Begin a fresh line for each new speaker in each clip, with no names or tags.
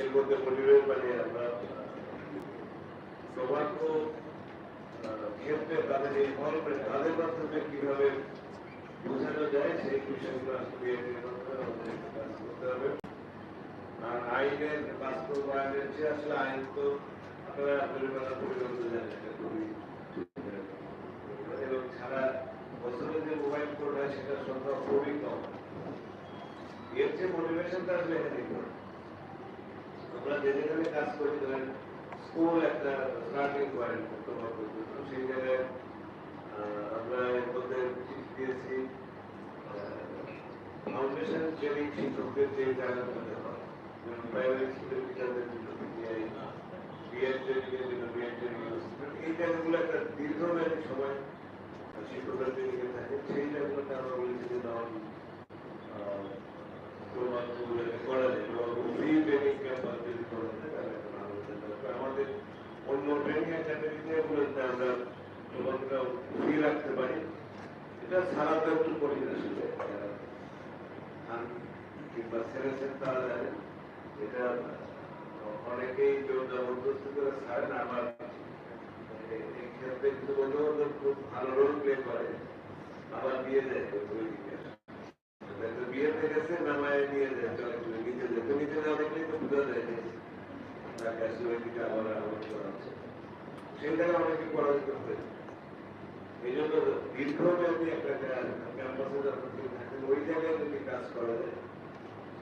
এর মধ্যে পরিবেশ মানে আমরা সৌভাগ্য ক্ষেত্রে তাদের এই ইনভলভমেন্ট তাদের মাধ্যমে কীভাবে বোঝানো যায় সেই বিষয়গুলো আসলে আমাদের কাজ করতে আর আইনের, বাস্তবায়নের চেয়ে আসলে আইন তো আপনারা পরিমাণ পরিবর্তন জানেন, এটা খুবই এবং সারা বছরে যে মোবাইল কোড হয় সেটার সংখ্যা খুবই কম। এর যে মোটিভেশনটা আসলে এখানে আমরা যে যেখানে কাজ করি, ধরেন স্কুল একটা স্টার্টিং পয়েন্ট তোমার পর্যন্ত সেই জায়গায় আমরা মধ্যে চিঠি দিয়েছি ফাউন্ডেশন ট্রেনিং শিক্ষকদের যে জায়গাটা হয়, যেমন প্রাইমারি স্কুলের টিচারদের জন্য পিটিআই বিএড ট্রেনিং এর জন্য জায়গাগুলোতে এবং ফ্রি ট্রেনিং ক্যাম্প যদি করা যায় তাহলে একটা ভালো হতে পারে। আমাদের অন্য ট্রেনিং একাডেমিতে এগুলোতে আমরা প্রমাণটা ফ্রি রাখতে পারি এটা ছাড়া তো একটু কঠিন আসলে যারা খান কিংবা ছেড়েছেন তারা জানেন এটা অনেকেই কেউ জবরদস্তি করে ছাড়েন। আবার এ- এই ক্ষেত্রে কিছু বন্ধু খুব ভালো রোল প্লে করে। আবার নিয়ে যায় ওই দিকে অনেকে পড়াশোনা করতে এই জন্য দীর্ঘমেয়াদী একটা ক্যাম্পাসে যখন ওই জায়গায় কাজ করা যায়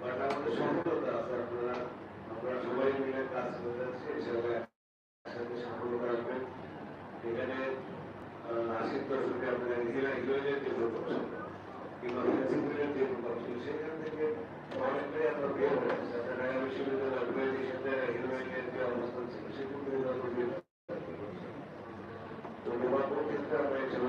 বাট আমাদের সফলতা আছে আপনারা, আমরা সবাই মিলে কাজ করে যাচ্ছি হিসাবে একসাথে সফলতা আসবেন এখানে আশির দশকে আপনারা হিরো হিরোইনের যে প্রোডাকশন কিংবা ফেন্সিংয়ের যে প্রোডাকশন সেখান থেকে অনেকটাই আমরা বের হয়েছে আপনার ঢাকা বিশ্ববিদ্যালয় অর্গানাইজেশনের হিরোইনের যে অবস্থান ছিল সেগুলো থেকে আমরা বের হয়েছি। তো আমরা হিসেবে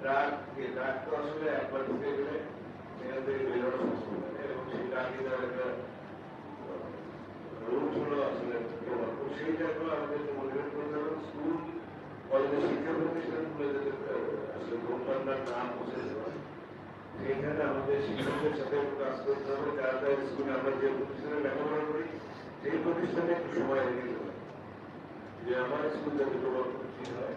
সেই সেইখানে আমাদের শিক্ষকদের সাথে কাজ করতে হবে, যার স্কুলে আমরা যে প্রতিষ্ঠানে লেখাপড়া করি, সেই প্রতিষ্ঠানে একটু সময় রেখে দিতে হবে যে আমার স্কুল যাতে ফ্রি হয়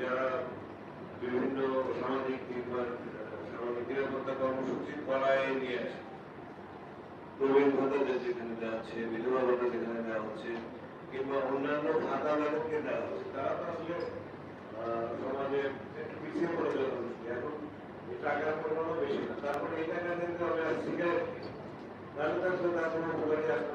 যারা বিভিন্ন সামাজিক কিংবা সামাজিক নিরাপত্তা কর্মসূচি করায় নিয়ে আসে। প্রবীণ ভাতা যেখানে দেওয়া বিধবা ভাতা যেখানে দেওয়া হচ্ছে, কিংবা অন্যান্য ভাতা যাদেরকে দেওয়া হচ্ছে, তারা তো আসলে সমাজে একটু পিছিয়ে পড়ে যাবে এখন এই টাকার পরিমাণও বেশি না। তারপরে এই টাকা কিন্তু আমরা সিগারেট তাহলে তার সাথে তার কোনো উপকারী আসবে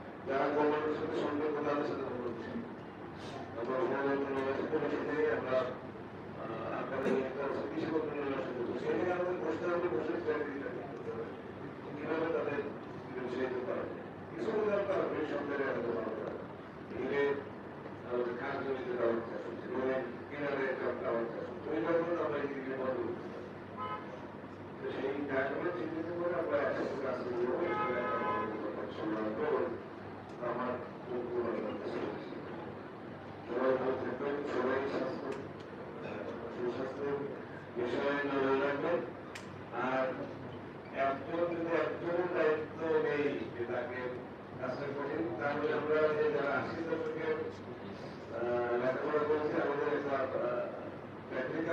যারা গভর্নমেন্টের সাথে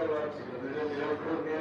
আমাদের একটা টেকনিক্যাল ওয়ার্ক ছিল দুজন নিরক্ষর নিয়ে অক্ষর